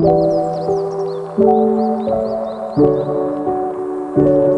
Thank you.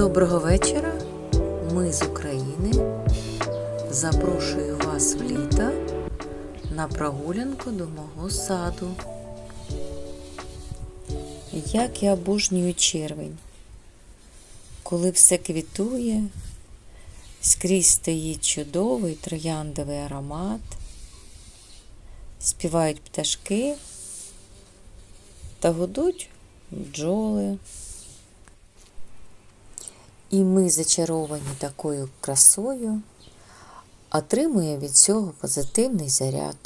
Доброго вечора. Ми з України. Запрошую вас в літо на прогулянку до мого саду. Як я обожнюю червень, коли все квітує, скрізь стоїть чудовий трояндовий аромат, співають пташки та гудуть бджоли. І ми, зачаровані такою красою, отримуємо від цього позитивний заряд.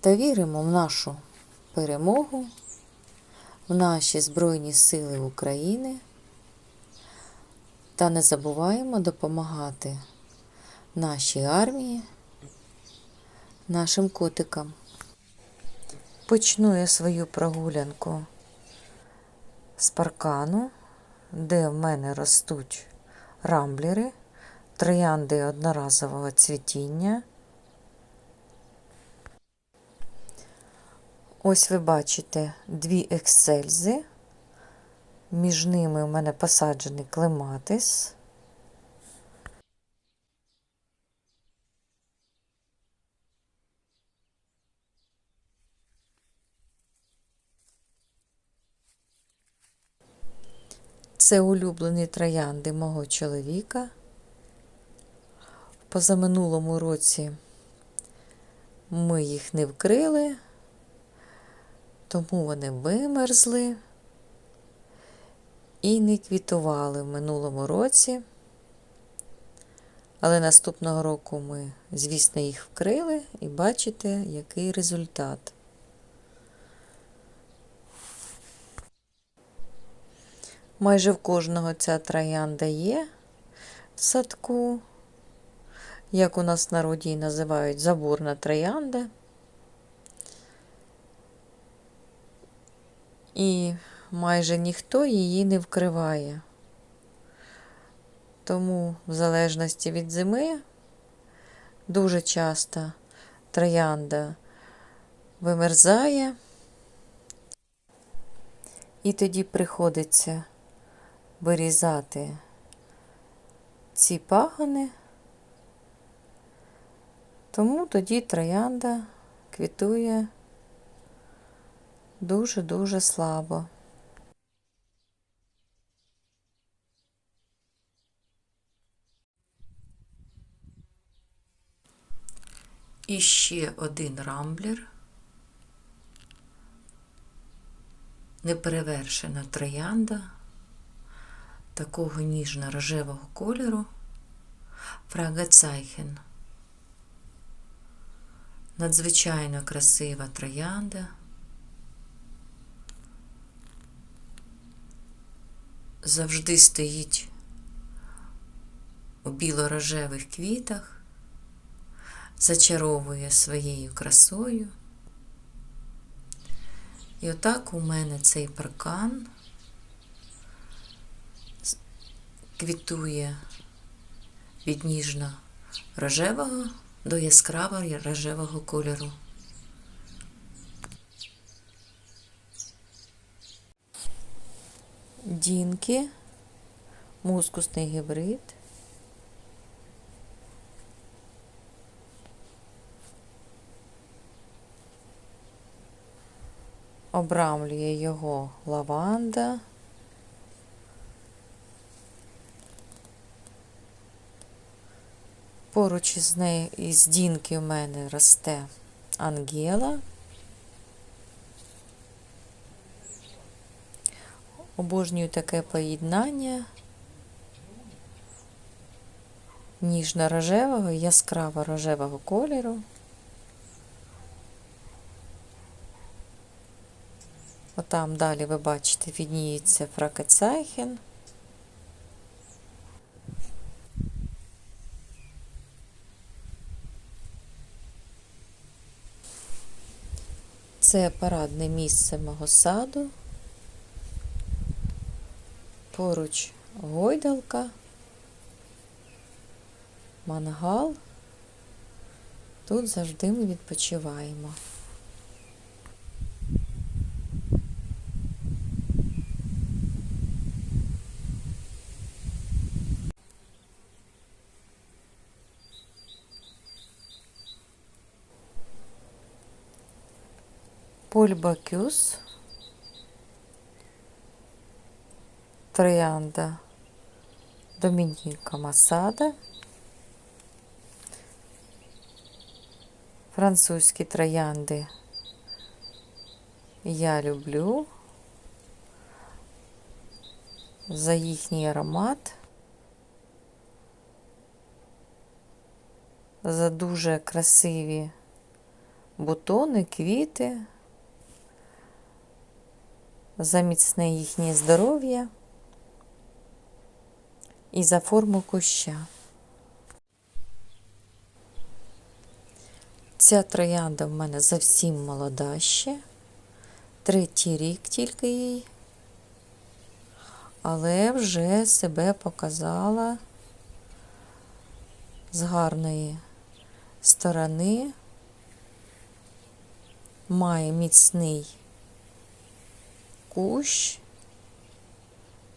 Та віримо в нашу перемогу, в наші Збройні Сили України та не забуваємо допомагати нашій армії, нашим котикам. Почну я свою прогулянку з паркану, де в мене ростуть рамблери, троянди одноразового цвітіння. Ось ви бачите дві ексельзи. Між ними у мене посаджений клематис. Це улюблені троянди мого чоловіка. Позаминулому році ми їх не вкрили, тому вони вимерзли і не квітували в минулому році. Але наступного року ми, звісно, їх вкрили і бачите, який результат. Майже в кожного ця троянда є в садку, як у нас в народі її називають заборна троянда. І майже ніхто її не вкриває. Тому, в залежності від зими, дуже часто троянда вимерзає, і тоді приходиться вирізати ці пагони, тому тоді троянда квітує дуже-дуже слабо. І ще один рамблер. Неперевершена троянда такого ніжно-рожевого кольору Фрагацайхен. Надзвичайно красива троянда. Завжди стоїть у біло-рожевих квітах, зачаровує своєю красою. І отак у мене цей паркан квітує від ніжно-рожевого до яскраво рожевого кольору. Дінки, мускусний гібрид. Обрамлює його лаванда. Поруч із нею із дінки в мене росте Ангела. Обожнюю таке поєднання ніжно-рожевого і яскраво рожевого кольору. Отам далі ви бачите, відніється фракецайхен. Це парадне місце мого саду. Поруч гойдалка, мангал. Тут завжди ми відпочиваємо. Пульбакюс, троянда Домініка Масада, французькі троянди я люблю за їхній аромат, за дуже красиві бутони, квіти за міцне їхнє здоров'я і за форму куща. Ця троянда в мене зовсім молода ще, третій рік тільки їй, але вже себе показала з гарної сторони, має міцний кущ,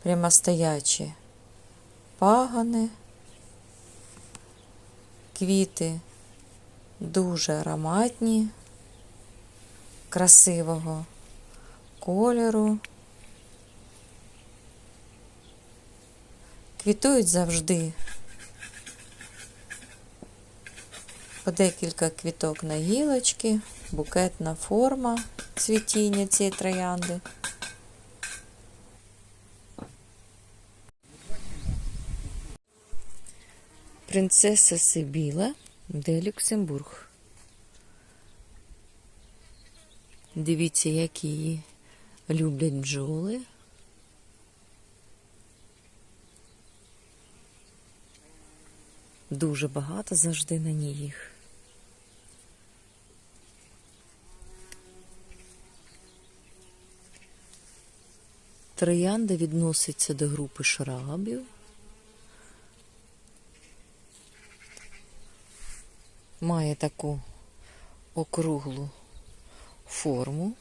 прямостоячі пагани, квіти дуже ароматні, красивого кольору. Квітують завжди по декілька квіток на гілочки, букетна форма цвітіння цієї троянди. Принцеса Сибіла де Люксембург. Дивіться, які її люблять бджоли. Дуже багато завжди на ній їх. Троянда відноситься до групи шрабів. Має таку округлу форму.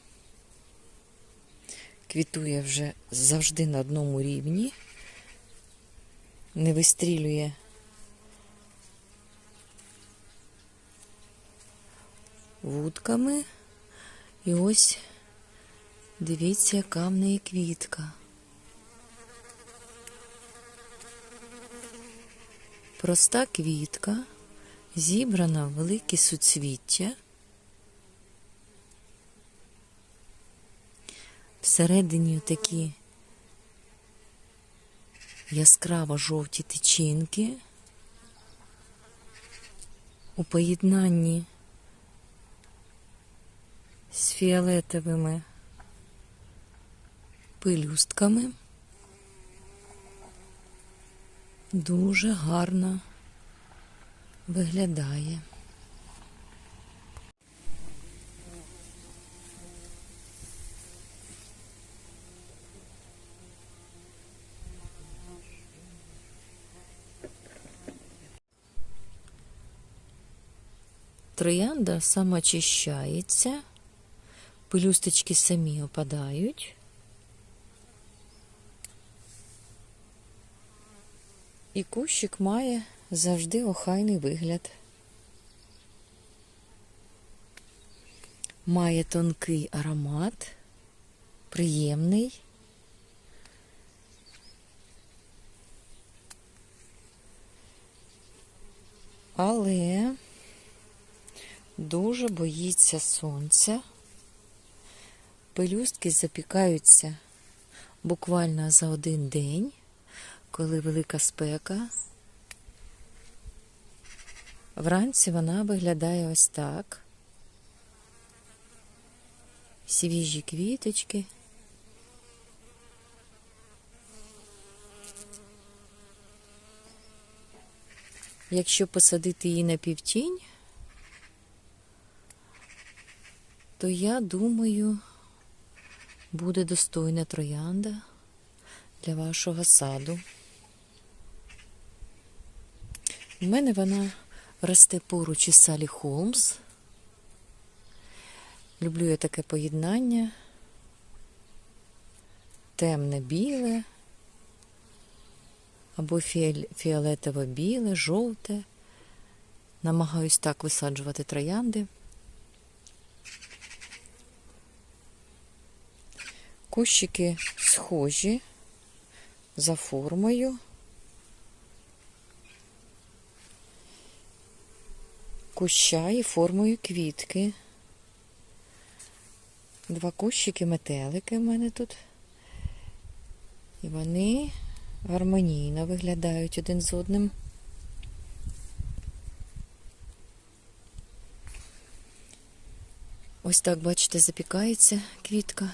Квітує вже завжди на одному рівні, не вистрілює вудками. І ось дивіться, яка в неї квітка. Проста квітка зібрана в великі суцвіття. Всередині такі яскраво жовті тичинки у поєднанні з фіолетовими пелюстками. Дуже гарно виглядає. Троянда самоочищається, пелюсточки самі опадають. І кущик має завжди охайний вигляд. Має тонкий аромат, приємний. Але дуже боїться сонця. Пелюстки запікаються буквально за один день, коли велика спека. Вранці вона виглядає ось так. Свіжі квіточки. Якщо посадити її на півтінь, то я думаю, буде достойна троянда для вашого саду. У мене вона росте поруч із Салі Холмс. Люблю я таке поєднання. Темне біле або фіоль- фіолетово-біле, жовте. Намагаюсь так висаджувати троянди. Кущики схожі за формою. Куща і формою квітки. Два кущики метелики в мене тут. І вони гармонійно виглядають один з одним. Ось так, бачите, запікається квітка.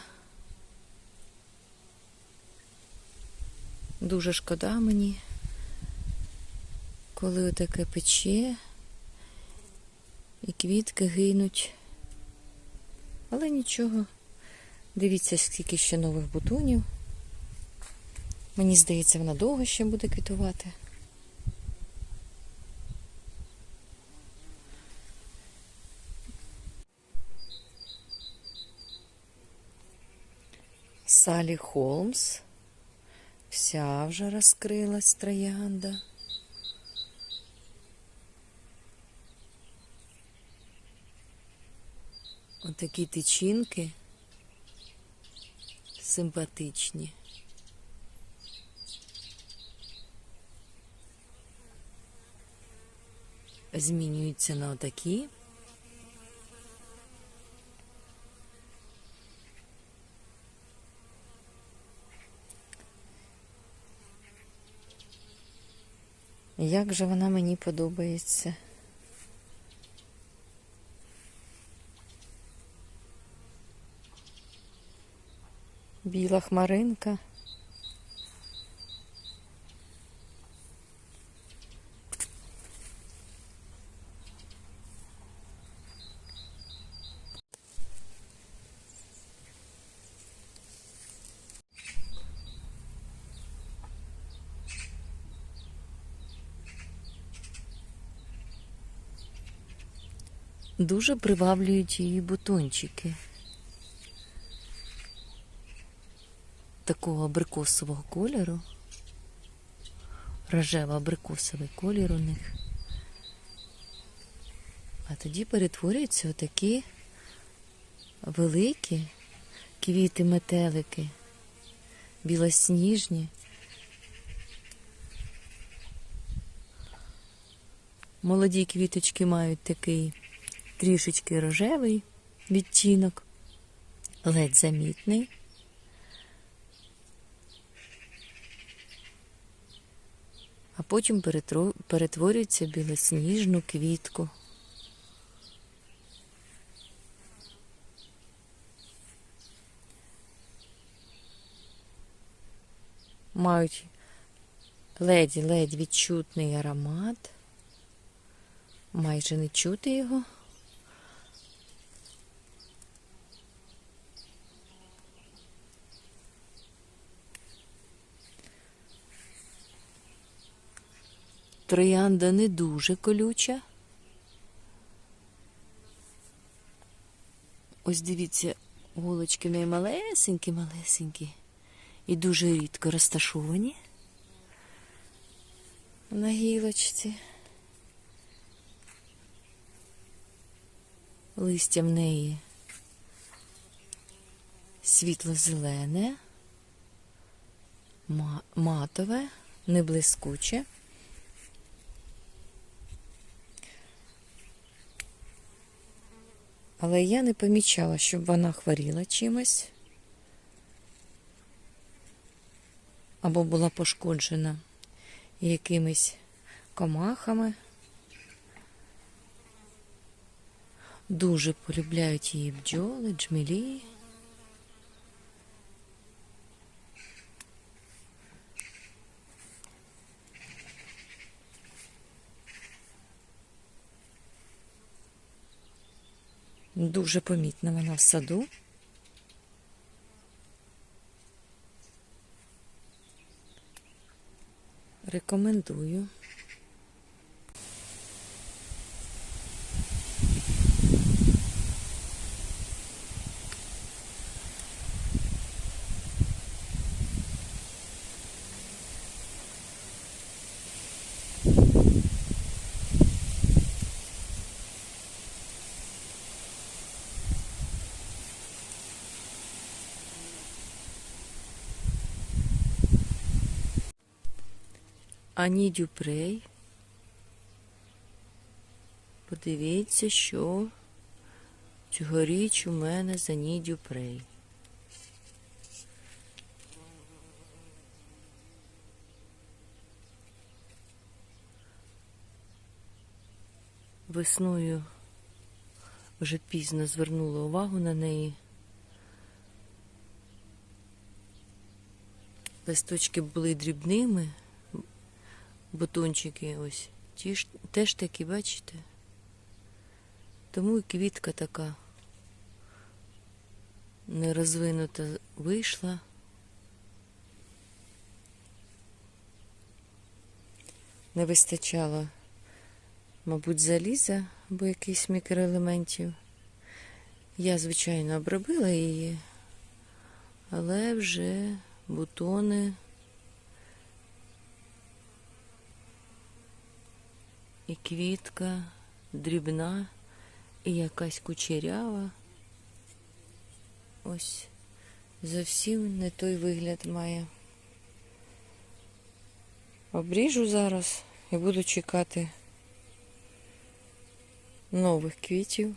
Дуже шкода мені, коли таке пече і квітки гинуть. Але нічого. Дивіться, скільки ще нових бутонів. Мені здається, вона довго ще буде квітувати. Салі Холмс. Вся вже розкрилась троянда. Отакі тичинки симпатичні. Змінюються на отакі. Як же вона мені подобається. Біла хмаринка. Дуже приваблюють її бутончики. Такого абрикосового кольору. Рожево-абрикосовий колір у них. А тоді перетворюються отакі великі квіти-метелики, білосніжні. Молоді квіточки мають такий трішечки рожевий відтінок, ледь замітний. А потім перетворюється в білосніжну квітку. Мають ледь-ледь відчутний аромат. Майже не чути його. Троянда не дуже колюча. Ось дивіться, голочки в неї малесенькі, малесенькі і дуже рідко розташовані на гілочці. Листя в неї світло-зелене, матове, не Але я не помічала, щоб вона хворіла чимось. або була пошкоджена якимись комахами. Дуже полюбляють її бджоли, джмелі. Дуже помітна вона в саду. Рекомендую. Ані Дюпрей. Подивіться, що цьогоріч у мене за Ні Дюпрей. Весною вже пізно звернула увагу на неї. Листочки були дрібними, бутончики ось. Ті ж теж такі, бачите? Тому і квітка така нерозвинута вийшла. Не вистачало, мабуть, заліза або якихось мікроелементів. Я, звичайно, обробила її, але вже бутони і квітка дрібна, і якась кучерява. Ось зовсім не той вигляд має. Обріжу зараз і буду чекати нових квітів.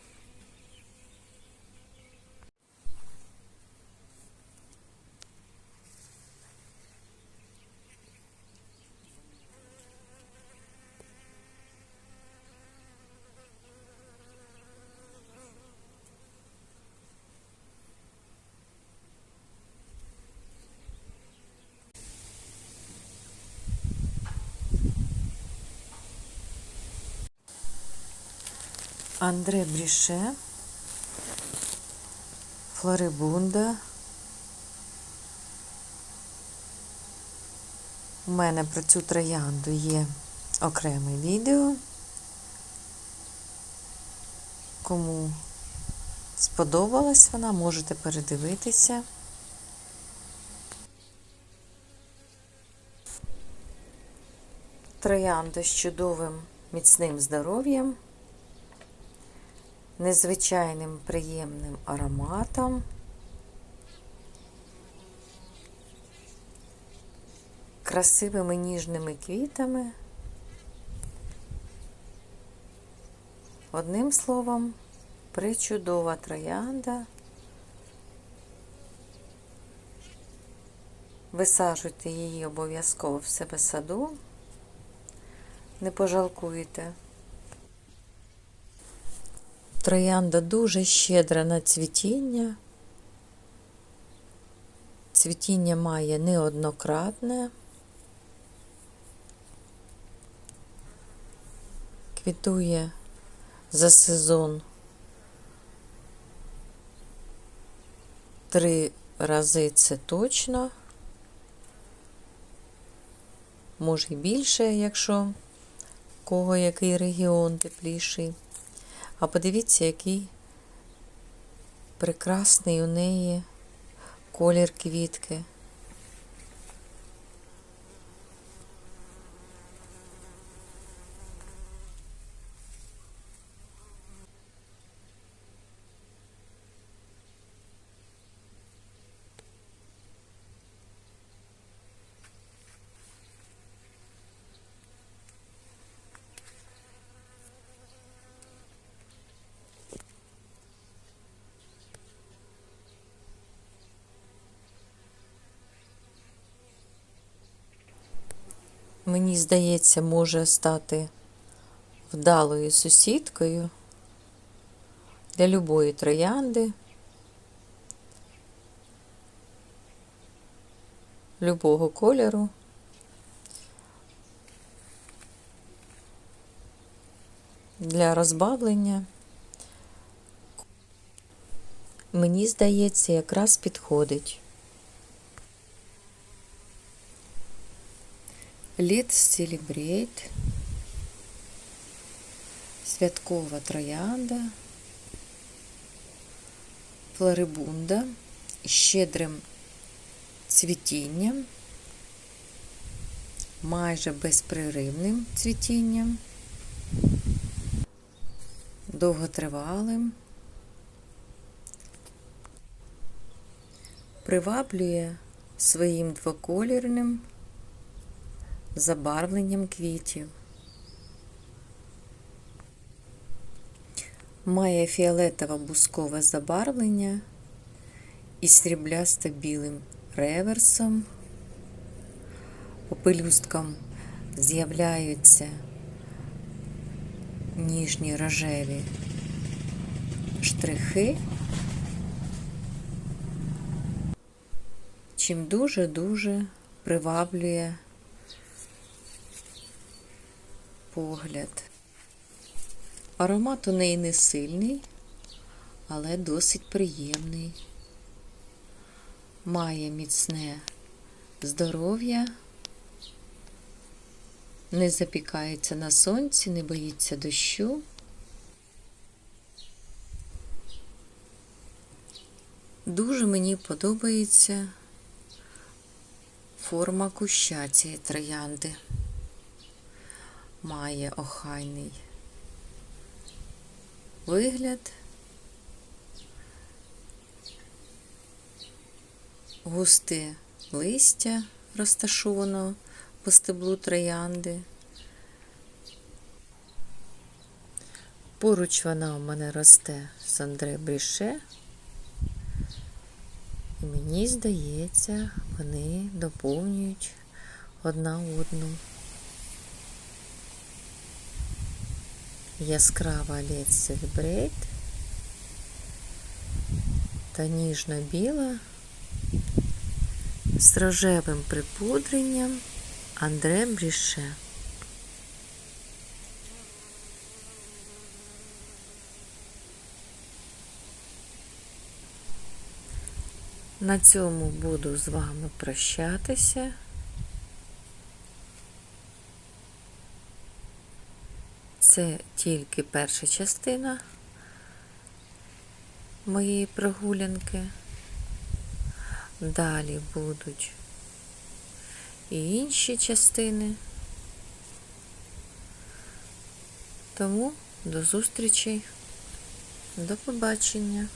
Андре Бріше, Флорибунда. У мене про цю троянду є окреме відео. Кому сподобалась вона, можете передивитися. Троянда з чудовим міцним здоров'ям незвичайним приємним ароматом. Красивими ніжними квітами. Одним словом, причудова троянда. Висаджуйте її обов'язково в себе саду, не пожалкуєте. Троянда дуже щедра на цвітіння. Цвітіння має неоднократне. Квітує за сезон три рази це точно. Може і більше, якщо кого який регіон тепліший. А подивіться, який прекрасний у неї колір квітки. Мені здається, може стати вдалою сусідкою для любої троянди, любого кольору. Для розбавлення. Мені здається, якраз підходить. Let's Celebrate. Святкова троянда. Флорибунда з щедрим цвітінням, майже безпреривним цвітінням, довготривалим, приваблює своїм двоколірним забарвленням квітів. Має фіолетово-бускове забарвлення із сріблясто-білим реверсом. По пелюсткам з'являються ніжні рожеві штрихи, чим дуже-дуже приваблює погляд. Аромат у неї не сильний, але досить приємний. Має міцне здоров'я, не запікається на сонці, не боїться дощу. Дуже мені подобається форма куща цієї троянди. Має охайний вигляд. Густе листя розташовано по стеблу троянди. Поруч вона у мене росте з Андре Бріше. І мені здається, вони доповнюють одна одну. Яскрава Let's Celebrate та ніжно-біла з рожевим припудренням Андре Бріше. На цьому буду з вами прощатися. Це тільки перша частина моєї прогулянки. Далі будуть і інші частини. Тому до зустрічі, до побачення.